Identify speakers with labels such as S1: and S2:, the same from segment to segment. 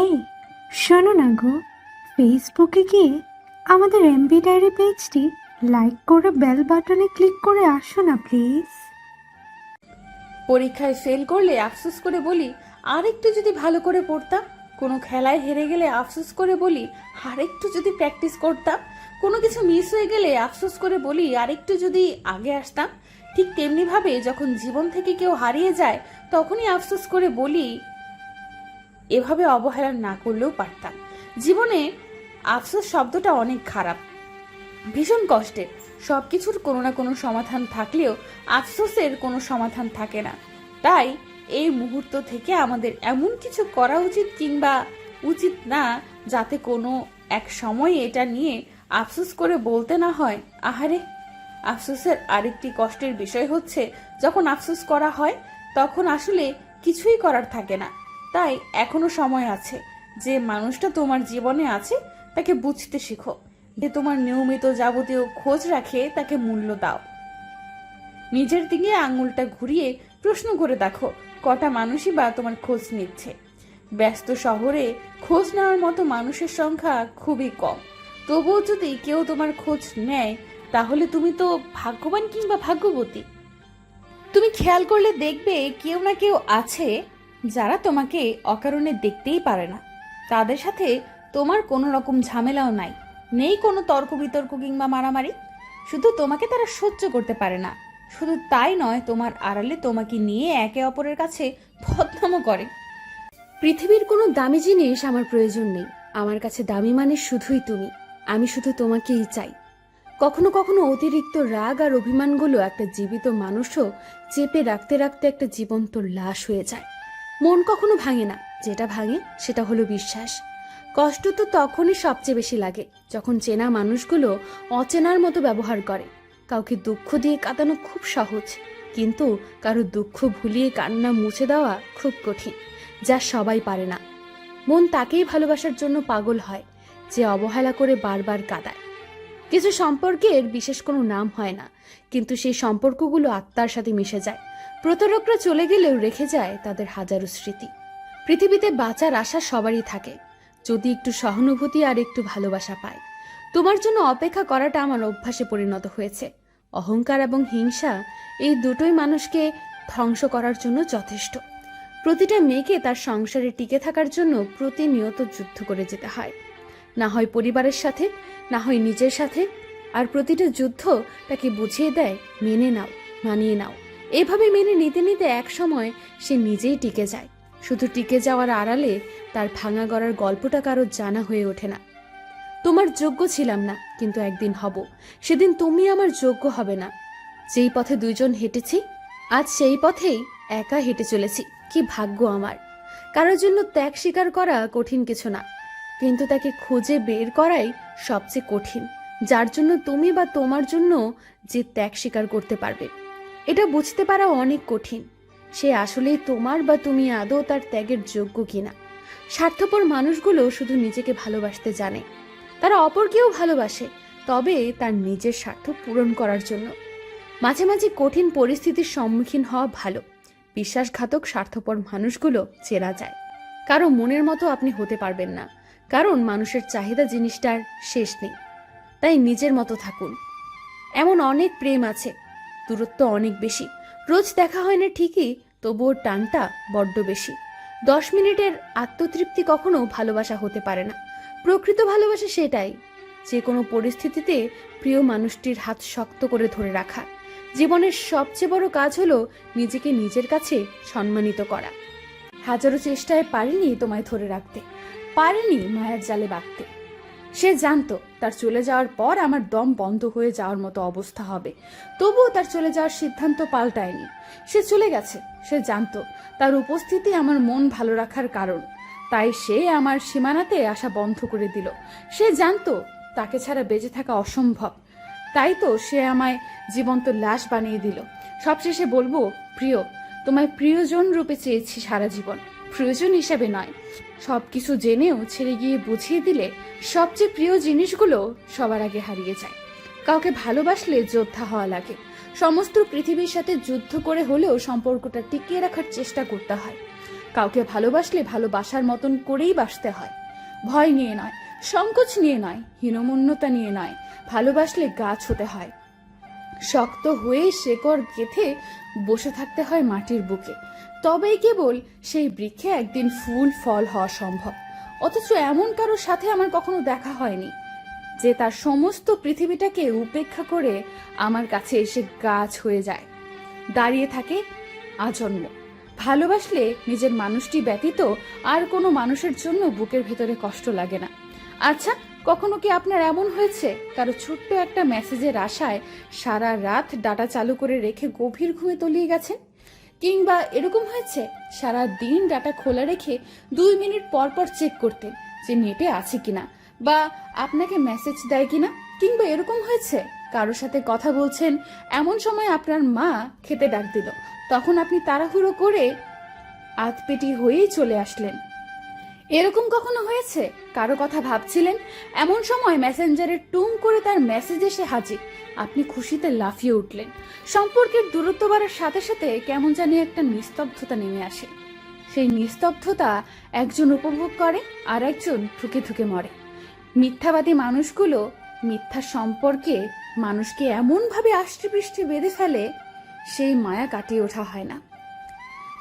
S1: এই, শোনো না গো। ফেসবুকে গিয়ে আমাদের এমবি ডায়েরি পেজটি লাইক করে বেল বাটনে ক্লিক করে আসো না প্লিজ
S2: পরীক্ষায় ফেল করলে আফসোস করে বলি আর একটু যদি ভালো করে পড়তাম, কোনো খেলায় হেরে গেলে আফসোস করে বলি আর একটু যদি প্র্যাকটিস করতাম, কোনো কিছু মিস হয়ে গেলে আফসোস করে বলি আর একটু যদি আগে আসতাম, ঠিক তেমনিভাবে যখন জীবন থেকে কেউ হারিয়ে যায়, তখনই আফসোস করে বলি এভাবে অবহেলা না করলেও পারতাম। জীবনে আফসোস শব্দটা অনেক খারাপ। ভীষণ কষ্টের সব কিছুর কোনো না কোনো সমাধান থাকলেও আফসোসের কোনো সমাধান থাকে না। তাই এই মুহূর্ত থেকে আমাদের এমন কিছু করা উচিত কিংবা উচিত না যাতে কোনো এক সময় এটা নিয়ে আফসোস করে বলতে না হয়। আহারে, আফসোসের আরেকটি কষ্টের বিষয় হচ্ছে, যখন আফসোস করা হয়, তখন আসলে কিছুই করার থাকে না। তাই এখনও সময় আছে। যে মানুষটা তোমার জীবনে আছে, তাকে বুঝতে শিখো। যে তোমার নিয়মিত যাবতীয় খোঁজ রাখে, তাকে মূল্য দাও। নিজের দিকে আঙুলটা ঘুরিয়ে প্রশ্ন করে দেখো, কটা মানুষই বা তোমার খোঁজ নিচ্ছে। ব্যস্ত শহরে খোঁজ নেওয়ার মতো মানুষের সংখ্যা খুবই কম। তবুও যদি কেউ তোমার খোঁজ নেয়, তাহলে তুমি তো ভাগ্যবান কিংবা ভাগ্যবতী। তুমি খেয়াল করলে দেখবে কেউ না কেউ আছে যারা তোমাকে অকারণে দেখতেই পারে না, তাদের সাথে তোমার কোনো রকম ঝামেলাও নাই। নেই কোনো তর্ক বিতর্ক কিংবা মারামারি। শুধু তোমাকে তারা সহ্য করতে পারে না। শুধু তাই নয়, তোমার আড়ালে তোমাকে নিয়ে একে অপরের কাছে বদনামও করে।
S3: পৃথিবীর কোনো দামি জিনিস আমার প্রয়োজন নেই। আমার কাছে দামি মানে শুধুই তুমি। আমি শুধু তোমাকেই চাই। কখনো কখনো অতিরিক্ত রাগ আর অভিমানগুলো একটা জীবিত মানুষও চেপে রাখতে রাখতে একটা জীবন্ত লাশ হয়ে যায়। মন কখনো ভাঙে না। যেটা ভাঙে, সেটা হলো বিশ্বাস। কষ্ট তো তখনই সবচেয়ে বেশি লাগে, যখন চেনা মানুষগুলো অচেনার মতো ব্যবহার করে। কাউকে দুঃখ দিয়ে কাটানো খুব সহজ, কিন্তু কারও দুঃখ ভুলিয়ে কান্না মুছে দেওয়া খুব কঠিন, যা সবাই পারে না। মন তাকেই ভালোবাসার জন্য পাগল হয়, যে অবহেলা করে বারবার কাঁদায়। কিছু সম্পর্কের বিশেষ কোনো নাম হয় না, কিন্তু সেই সম্পর্কগুলো আত্মার সাথে মিশে যায়। প্রতারকরা চলে গেলেও রেখে যায় তাদের হাজারো স্মৃতি। পৃথিবীতে বাঁচার আশা সবারই থাকে। যদি একটু সহানুভূতি আর একটু ভালোবাসা পায়। তোমার জন্য অপেক্ষা করাটা আমার অভ্যাসে পরিণত হয়েছে। অহংকার এবং হিংসা এই দুটোই মানুষকে ধ্বংস করার জন্য যথেষ্ট। প্রতিটা মেয়েকে তার সংসারে টিকে থাকার জন্য প্রতিনিয়ত যুদ্ধ করে যেতে হয়। না হয় পরিবারের সাথে, না হয় নিজের সাথে, আর প্রতিটা যুদ্ধ তাকে বুঝিয়ে দেয়, মেনে নাও, মানিয়ে নাও। এভাবে মেনে নিতে নিতে এক সময় সে নিজেই টিকে যায়। শুধু টিকে যাওয়ার আড়ালে তার ভাঙা গড়ার গল্পটা কারও জানা হয়ে ওঠে না। তোমার যোগ্য ছিলাম না, কিন্তু একদিন হব। সেদিন তুমি আমার যোগ্য হবে না। যেই পথে দুইজন হেঁটেছি, আজ সেই পথেই একা হেঁটে চলেছি। কি ভাগ্য আমার। কারোর জন্য ত্যাগ স্বীকার করা কঠিন কিছু না। কিন্তু তাকে খুঁজে বের করাই সবচেয়ে কঠিন। যার জন্য তুমি বা তোমার জন্য যে ত্যাগ স্বীকার করতে পারবে। এটা বুঝতে পারা অনেক কঠিন। সে আসলেই তোমার বা তুমি আদৌ তার ত্যাগের যোগ্য কিনা। স্বার্থপর মানুষগুলো শুধু নিজেকে ভালোবাসতে জানে। তারা অপরকেও ভালোবাসে, তবে তার নিজের স্বার্থ পূরণ করার জন্য। মাঝে মাঝে কঠিন পরিস্থিতির সম্মুখীন হওয়া ভালো। বিশ্বাসঘাতক স্বার্থপর মানুষগুলো চেনা যায়। কারও মনের মতো আপনি হতে পারবেন না, কারণ মানুষের চাহিদা জিনিসটার শেষ নেই। তাই নিজের মতো থাকুন। এমন অনেক প্রেম আছে দূরত্ব অনেক বেশি। রোজ দেখা হয় না ঠিকই, তবুও টানটা বড্ড বেশি। দশ মিনিটের আত্মতৃপ্তি কখনো ভালোবাসা হতে পারে না। প্রকৃত ভালোবাসা সেটাই যে কোনো পরিস্থিতিতে প্রিয় মানুষটির হাত শক্ত করে ধরে রাখা। জীবনের সবচেয়ে বড় কাজ হলো নিজেকে নিজের কাছে সম্মানিত করা। হাজারো চেষ্টায় পারিনি তোমায় ধরে রাখতে। পারিনি মায়ার জালে বাঁধতে। সে জানতো তার চলে যাওয়ার পর আমার দম বন্ধ হয়ে যাওয়ার মতো অবস্থা হবে। তবুও তার চলে যাওয়ার সিদ্ধান্ত পাল্টায়নি। সে চলে গেছে। সে জানতো তার উপস্থিতি আমার মন ভালো রাখার কারণ। তাই সে আমার সীমানাতে আসা বন্ধ করে দিল। সে জানতো তাকে ছাড়া বেঁচে থাকা অসম্ভব। তাই তো সে আমায় জীবন্ত লাশ বানিয়ে দিল। সবশেষে বলব, প্রিয়, তোমায় প্রিয়জন রূপে চেয়েছি সারা জীবন। প্রয়োজন হিসাবে নয় সব কিছু জেনেও ছেড়ে গিয়ে বুঝিয়ে দিলে সবচেয়ে প্রিয় জিনিসগুলো সবার আগে হারিয়ে যায়। কাউকে ভালোবাসলে যোদ্ধা হওয়া লাগে। সমস্ত পৃথিবীর সাথে যুদ্ধ করে হলেও সম্পর্কটা টিকিয়ে রাখার চেষ্টা করতে হয়। কাউকে ভালোবাসলে ভালোবাসার মতন করেই বাসতে হয়। ভয় নিয়ে নয়, সংকোচ নিয়ে নয়, হীনমন্যতা নিয়ে নয়, ভালোবাসলে গাছ হতে হয়। শক্ত হয়ে শেকড় গেথে বসে থাকতে হয় মাটির বুকে। তবেই কেবল সেই বৃক্ষে একদিন ফুল, ফল হওয়া সম্ভব। অথচ এমন কারোর সাথে আমার কখনো দেখা হয়নি, যে তার সমস্ত পৃথিবীটাকে উপেক্ষা করে আমার কাছে এসে গাছ হয়ে যায়। দাঁড়িয়ে থাকে আজন্ম। ভালোবাসলে নিজের মানুষটি ব্যতীত আর কোনো মানুষের জন্য বুকের ভেতরে কষ্ট লাগে না। আচ্ছা কখনো কি আপনার এমন হয়েছে? কারও ছোট্ট একটা মেসেজের আশায় সারা রাত ডাটা চালু করে রেখে গভীর ঘুমে তলিয়ে গেছেন? কিংবা এরকম হয়েছে সারা দিন ডাটা খোলা রেখে দুই মিনিট পর পর চেক করতে যে নেটে আছে কিনা, বা আপনাকে মেসেজ দেয় কিনা, কিংবা এরকম হয়েছে, কারোর সাথে কথা বলছেন, এমন সময় আপনার মা খেতে ডাক দিল। তখন আপনি তাড়াহুড়ো করে আতপেটি হয়েই চলে আসলেন। এরকম কখনো হয়েছে? কারও কথা ভাবছিলেন? এমন সময় মেসেঞ্জারে টুম করে তার মেসেজ এসে হাজির। আপনি খুশিতে লাফিয়ে উঠলেন। সম্পর্কের দূরত্ব বাড়ার সাথে সাথে কেমন জানি একটা নিস্তব্ধতা নেমে আসে। সেই নিস্তব্ধতা একজন উপভোগ করে আর একজন থুকে থুকে মরে। মিথ্যাবাদী মানুষগুলো মিথ্যা সম্পর্কে মানুষকে এমনভাবে আষ্টে পৃষ্ঠে বেঁধে ফেলে, সেই মায়া কাটিয়ে ওঠা হয় না।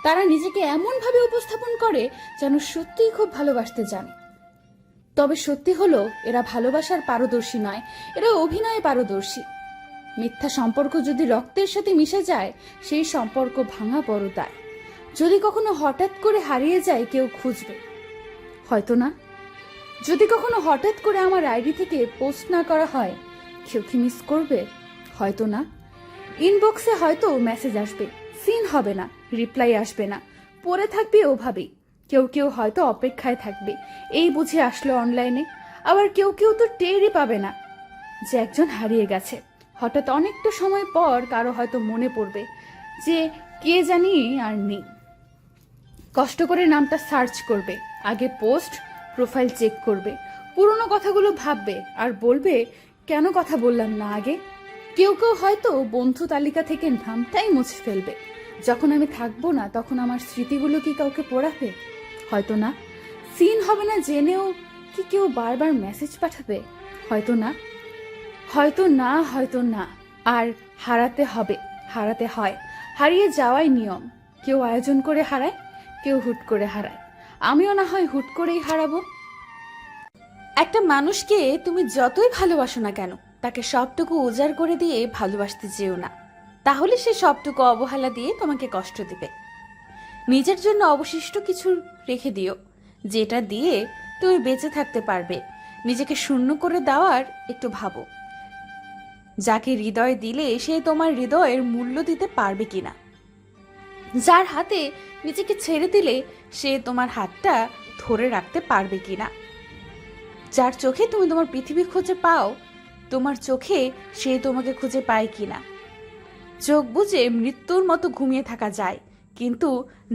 S3: তারা নিজেকে এমনভাবে উপস্থাপন করে যেন সত্যিই খুব ভালোবাসতে জানে তবে সত্যি হলো, এরা ভালোবাসার পারদর্শী নয়, এরা অভিনয়ে পারদর্শী। মিথ্যা সম্পর্ক যদি রক্তের সাথে মিশে যায়, সেই সম্পর্ক ভাঙা বড় দায়। যদি কখনো হঠাৎ করে হারিয়ে যায়, কেউ খুঁজবে। হয়তো না। যদি কখনো হঠাৎ করে আমার আইডি থেকে পোস্ট না করা হয়, কেউ কি মিস করবে? হয়তো না। ইনবক্সে হয়তো মেসেজ আসবে। সিন হবে না, রিপ্লাই আসবে না। পড়ে থাকবে ওভাবেই। কেউ কেউ হয়তো অপেক্ষায় থাকবে। এই বুঝে আসলো অনলাইনে। আবার কেউ কেউ তো টেরই পাবে না। যে একজন হারিয়ে গেছে। হঠাৎ অনেকটা সময় পর কারও হয়তো মনে পড়বে যে কে জানি আর নেই। কষ্ট করে নামটা সার্চ করবে, আগে পোস্ট, প্রোফাইল চেক করবে, পুরনো কথাগুলো ভাববে আর বলবে, কেন কথা বললাম না আগে? কেউ কেউ হয়তো বন্ধু তালিকা থেকে নামটাই মুছে ফেলবে। যখন আমি থাকব না, তখন আমার স্মৃতিগুলো কি কাউকে পড়াবে? হয়তো না। সিন হবে না জেনেও কি কেউ বারবার মেসেজ পাঠাবে? হয়তো না। হয়তো না হয়তো না। আর হারাতে হবে, হারাতে হয়। হারিয়ে যাওয়াই নিয়ম। কেউ আয়োজন করে হারায়, কেউ হুট করে হারায়। আমিও না হয় হুট করেই হারাবো।
S4: একটা মানুষকে তুমি যতই ভালোবাসো না কেন, তাকে সবটুকু উজাড় করে দিয়ে ভালোবাসতে যেও না। তাহলে সে সবটুকু অবহেলা দিয়ে তোমাকে কষ্ট দিবে। নিজের জন্য অবশিষ্ট কিছু রেখে দিও, যেটা দিয়ে তুমি বেঁচে থাকতে পারবে। নিজেকে শূন্য করে দেওয়ার একটু ভাবো। যাকে হৃদয় দিলে সে তোমার হৃদয়ের মূল্য দিতে পারবে কিনা। যার হাতে নিজেকে ছেড়ে দিলে সে তোমার হাতটা ধরে রাখতে পারবে কিনা। যার চোখে তুমি তোমার পৃথিবী খুঁজে পাও, তোমার চোখে সে তোমাকে খুঁজে পায় কিনা। চোখ বুঝে মৃত্যুর মতো ঘুমিয়ে থাকা যায়, কিন্তু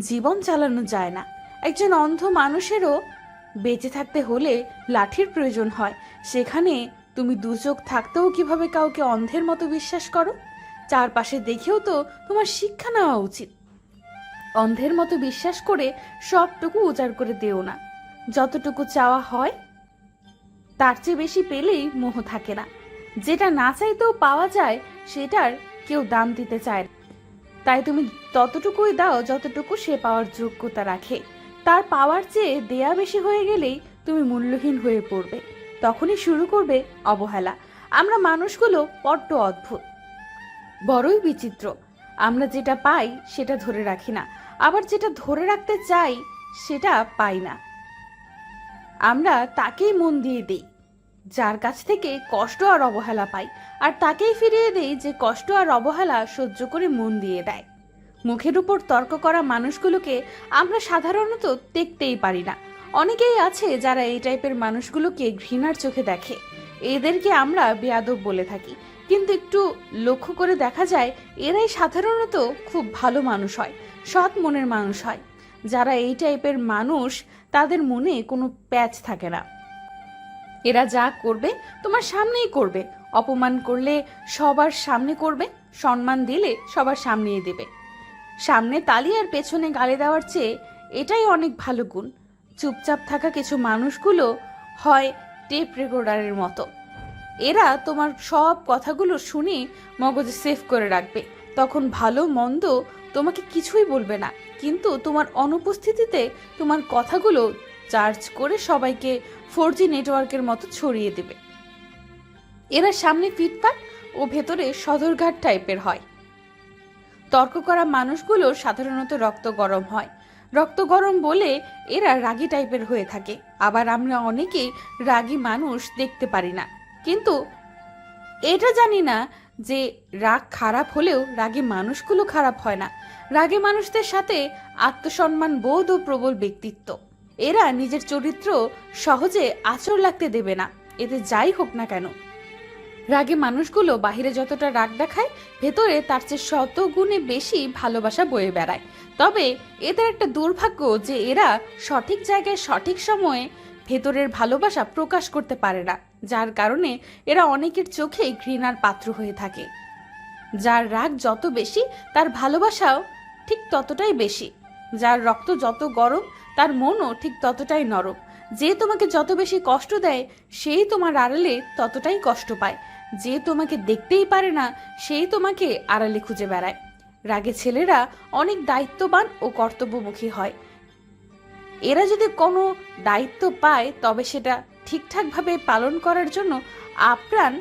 S4: জীবন চালানো যায় না। একজন অন্ধ মানুষেরও বেঁচে থাকতে হলে লাঠির প্রয়োজন হয়। সেখানে তুমি দু চোখ থাকতেও কীভাবে কাউকে অন্ধের মতো বিশ্বাস করো? চারপাশে দেখেও তো তোমার শিক্ষা নেওয়া উচিত। অন্ধের মতো বিশ্বাস করে সবটুকু উজাড় করে দেও না। যতটুকু চাওয়া হয়, তার চেয়ে বেশি পেলেই মোহ থাকে না। যেটা না চাইতেও পাওয়া যায়, সেটার কেউ দাম দিতে চায়। তাই তুমি ততটুকুই দাও যতটুকু সে পাওয়ার যোগ্যতা রাখে। তার পাওয়ার চেয়ে দেয়া বেশি হয়ে গেলেই তুমি মূল্যহীন হয়ে পড়বে। তখনই শুরু করবে অবহেলা। আমরা মানুষগুলো বড্ড অদ্ভুত। বড়ই বিচিত্র। আমরা যেটা পাই সেটা ধরে রাখি না। আবার যেটা ধরে রাখতে চাই সেটা পাই না। আমরা তাকেই মন দিয়ে দিই। যার কাছ থেকে কষ্ট আর অবহেলা পাই, আর তাকেই ফিরিয়ে দেই যে কষ্ট আর অবহেলা সহ্য করে মন দিয়ে দেয়। মুখের উপর তর্ক করা মানুষগুলোকে আমরা সাধারণত দেখতেই পারি না। অনেকেই আছে যারা এই টাইপের মানুষগুলোকে ঘৃণার চোখে দেখে। এদেরকে আমরা বেয়াদব বলে থাকি। কিন্তু একটু লক্ষ্য করে দেখা যায়, এরাই সাধারণত খুব ভালো মানুষ হয়, সৎ মনের মানুষ হয়। যারা এই টাইপের মানুষ, তাদের মনে কোনো প্যাচ থাকে না। এরা যা করবে, তোমার সামনেই করবে। অপমান করলে সবার সামনে করবে, সম্মান দিলে সবার সামনেই দেবে। সামনে তালি আর পেছনে গালে দেওয়ার চেয়ে
S3: এটাই অনেক ভালো গুণ। চুপচাপ থাকা কিছু মানুষগুলো হয় টেপ রেকর্ডারের মতো। এরা তোমার সব কথাগুলো শুনে মগজে সেভ করে রাখবে। তখন ভালো মন্দ তোমাকে কিছুই বলবে না। কিন্তু তোমার অনুপস্থিতিতে তোমার কথাগুলো চার্জ করে সবাইকে ফোর নেটওয়ার্কের মতো ছড়িয়ে দেবে। এরা সামনে ফিটপাট ও ভেতরে সদরঘাট টাইপের হয়। তর্ক করা মানুষগুলো সাধারণত রক্ত গরম হয়। রক্ত গরম বলে এরা রাগী টাইপের হয়ে থাকে। আবার আমরা অনেকেই রাগী মানুষ দেখতে পারি না। কিন্তু এটা জানি না যে রাগ খারাপ হলেও রাগী মানুষগুলো খারাপ হয় না। রাগী মানুষদের সাথে আত্মসম্মান, বোধ ও প্রবল ব্যক্তিত্ব। এরা নিজের চরিত্র সহজে আচর লাগতে দেবে না। এতে যাই হোক না কেন। রাগে মানুষগুলো বাহিরে যতটা রাগ দেখায়, ভেতরে তার চেয়ে শত গুণে বেশি ভালোবাসা বয়ে বেড়ায়। তবে এদের একটা দুর্ভাগ্য যে এরা সঠিক জায়গায় সঠিক সময়ে ভেতরের ভালোবাসা প্রকাশ করতে পারে না, যার কারণে এরা অনেকের চোখেই ঘৃণার পাত্র হয়ে থাকে। যার রাগ যত বেশি, তার ভালোবাসাও ঠিক ততটাই বেশি। যার রক্ত যত গরম তার মনও ঠিক ততটাই নরম। যে তোমাকে যত বেশি কষ্ট দেয়, সেই তোমার আড়ালে ততটাই কষ্ট পায়। যে তোমাকে দেখতেই পারে না, সেই তোমাকে আড়ালে খুঁজে বেড়ায়। রাগে ছেলেরা অনেক দায়িত্ববান ও কর্তব্যমুখী হয়। এরা যদি কোনো দায়িত্ব পায়, তবে সেটা ঠিকঠাকভাবে পালন করার জন্য আপ্রাণ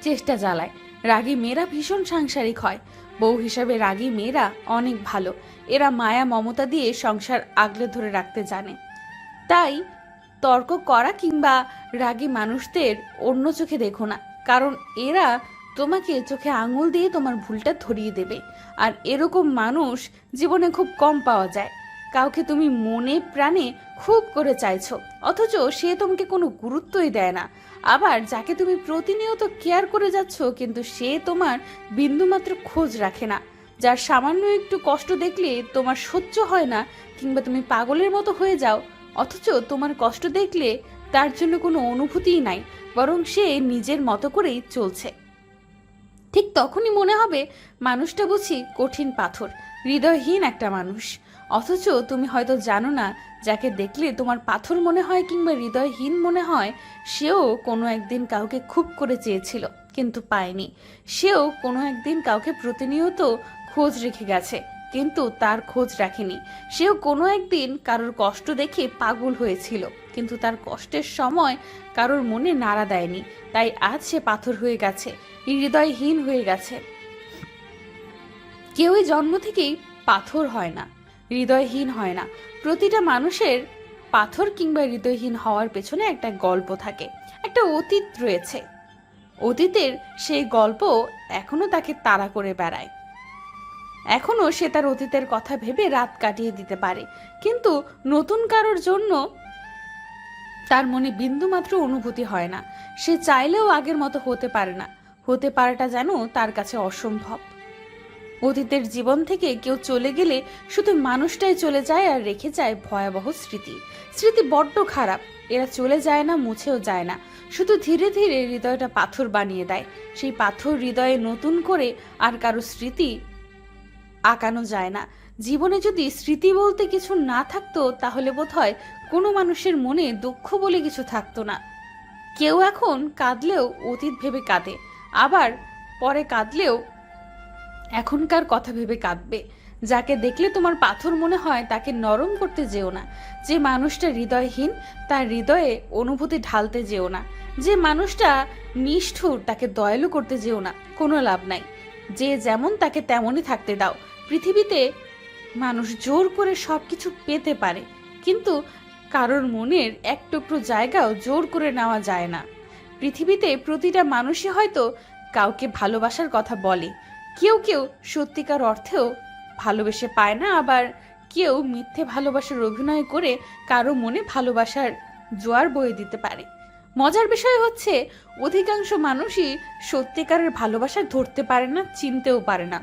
S3: চেষ্টা চালায়। রাগী মেয়েরা ভীষণ সাংসারিক হয়। বউ হিসাবে রাগী মেয়েরা অনেক ভালো। এরা মায়া, মমতা দিয়ে সংসার আগলে ধরে রাখতে জানে। তাই তর্ক করা কিংবা রাগী মানুষদের অন্য চোখে দেখো না, কারণ এরা তোমাকে চোখে আঙুল দিয়ে তোমার ভুলটা ধরিয়ে দেবে। আর এরকম মানুষ জীবনে খুব কম পাওয়া যায়। কাউকে তুমি মনে প্রাণে খুব করে চাইছো, অথচ সে তোমাকে কোনো গুরুত্বই দেয় না। আবার যাকে তুমি প্রতিনিয়ত কেয়ার করে যাচ্ছ, কিন্তু সে তোমার বিন্দুমাত্র খোঁজ রাখে না। যার সামান্য একটু কষ্ট দেখলে তোমার সহ্য হয় না, কিংবা তুমি পাগলের মতো হয়ে যাও, অথচ তোমার কষ্ট দেখলে তার জন্য কোনো অনুভূতিই নাই, বরং সে নিজের মতো করেই চলছে। ঠিক তখনই মনে হবে, মানুষটা বুঝি কঠিন পাথর, হৃদয়হীন একটা মানুষ। অথচ তুমি হয়তো জানো না, যাকে দেখলে তোমার পাথর মনে হয় কিংবা হৃদয়হীন মনে হয়, সেও কোনো একদিন কাউকে খুব করে চেয়েছিল, কিন্তু পায়নি। সেও কোনো একদিন কাউকে প্রতিনিয়ত খোঁজ রেখে গেছে, কিন্তু তার খোঁজ রাখেনি। সেও কোনো একদিন কারোর কষ্ট দেখে পাগল হয়েছিল, কিন্তু তার কষ্টের সময় কারোর মনে নাড়া দেয়নি। তাই আজ সে পাথর হয়ে গেছে, হৃদয়হীন হয়ে গেছে। কেউই জন্ম থেকেই পাথর হয় না। হৃদয়হীন হয় না। প্রতিটা মানুষের পাথর কিংবা হৃদয়হীন হওয়ার পেছনে একটা গল্প থাকে, একটা অতীত রয়েছে। অতীতের সেই গল্প এখনও তাকে তাড়া করে বেড়ায়। এখনও সে তার অতীতের কথা ভেবে রাত কাটিয়ে দিতে পারে, কিন্তু নতুন কারোর জন্য তার মনে বিন্দুমাত্র অনুভূতি হয় না। সে চাইলেও আগের মতো হতে পারে না। হতে পারাটা যেন তার কাছে অসম্ভব। অতীতের জীবন থেকে কেউ চলে গেলে শুধু মানুষটাই চলে যায় আর রেখে যায় ভয়াবহ স্মৃতি। স্মৃতি বড্ড খারাপ। এরা চলে যায় না, মুছেও যায় না। শুধু ধীরে ধীরে হৃদয়টা পাথর বানিয়ে দেয়। সেই পাথর হৃদয়ে নতুন করে আর কারও স্মৃতি আঁকানো যায় না। জীবনে যদি স্মৃতি বলতে কিছু না থাকতো, তাহলে বোধ হয় কোনো মানুষের মনে দুঃখ বলে কিছু থাকতো না। কেউ এখন কাঁদলেও অতীত ভেবে কাঁদে। আবার পরে কাঁদলেও এখনকার কথা ভেবে কাঁদবে। যাকে দেখলে তোমার পাথর মনে হয়, তাকে নরম করতে যেও না। যে মানুষটা হৃদয়হীন, তার হৃদয়ে অনুভূতি ঢালতে যেও না। যে মানুষটা নিষ্ঠুর, তাকে দয়ালু করতে যেও না। কোনো লাভ নাই। যে যেমন, তাকে তেমনই থাকতে দাও। পৃথিবীতে মানুষ জোর করে সব কিছু পেতে পারে, কিন্তু কারোর মনের এক টুকরো জায়গাও জোর করে নেওয়া যায় না। পৃথিবীতে প্রতিটা মানুষই হয়তো কাউকে ভালোবাসার কথা বলে কেউ কেউ সত্যিকার অর্থেও ভালোবেসে পায় না, আবার কেউ মিথ্যে ভালোবাসার অভিনয় করে কারও মনে ভালোবাসার জোয়ার বয়ে দিতে পারে। মজার বিষয় হচ্ছে, অধিকাংশ মানুষই সত্যিকারের ভালোবাসা ধরতে পারে না, চিনতেও পারে না।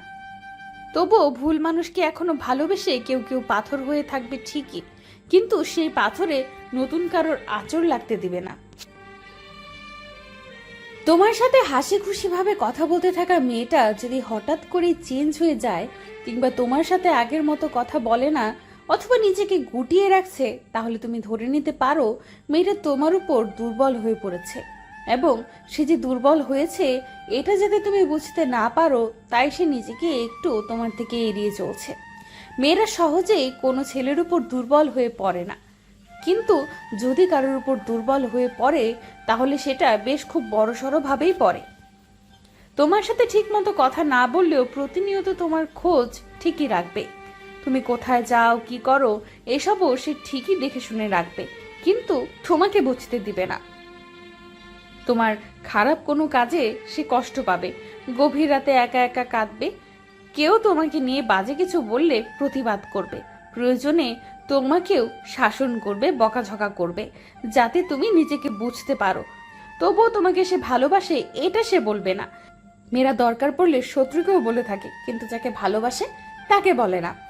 S3: তবুও ভুল মানুষকে এখনও ভালোবেসে কেউ কেউ পাথর হয়ে থাকবে ঠিকই, কিন্তু সেই পাথরে নতুন কারোর আচর লাগতে দিবে না। তোমার সাথে হাসি খুশিভাবে কথা বলতে থাকা মেয়েটা যদি হঠাৎ করে চেঞ্জ হয়ে যায়, কিংবা তোমার সাথে আগের মতো কথা বলে না, অথবা নিজেকে গুটিয়ে রাখছে, তাহলে তুমি ধরে নিতে পারো মেয়েটা তোমার উপর দুর্বল হয়ে পড়েছে। এবং সে যে দুর্বল হয়েছে, এটা যাতে তুমি বুঝতে না পারো, তাই সে নিজেকে একটু তোমার থেকে এড়িয়ে চলছে। মেয়েরা সহজেই কোনো ছেলের উপর দুর্বল হয়ে পড়ে না। কিন্তু যদি কারোর উপর দুর্বল হয়ে পড়ে, তাহলে সেটা বেশ খুব বড়সড় ভাবেই পড়ে। তোমার সাথে ঠিকমতো কথা না বললেও প্রতিনিয়ত তোমার খোঁজ ঠিকই রাখবে। তুমি কোথায় যাও, কি করো, এসবও সে ঠিকই দেখে শুনে রাখবে, কিন্তু তোমাকে বুঝতে দিবে না। তোমার খারাপ কোনো কাজে সে কষ্ট পাবে, গভীর রাতে একা একা কাঁদবে। কেউ তোমাকে নিয়ে বাজে কিছু বললে প্রতিবাদ করবে। প্রয়োজনে তোমাকেও শাসন করবে, বকাঝকা করবে, যাতে তুমি নিজেকে বুঝতে পারো। তবুও তোমাকে সে ভালোবাসে, এটা সে বলবে না। মেয়েরা দরকার পড়লে শত্রুকেও বলে থাকে, কিন্তু যাকে ভালোবাসে, তাকে বলে না।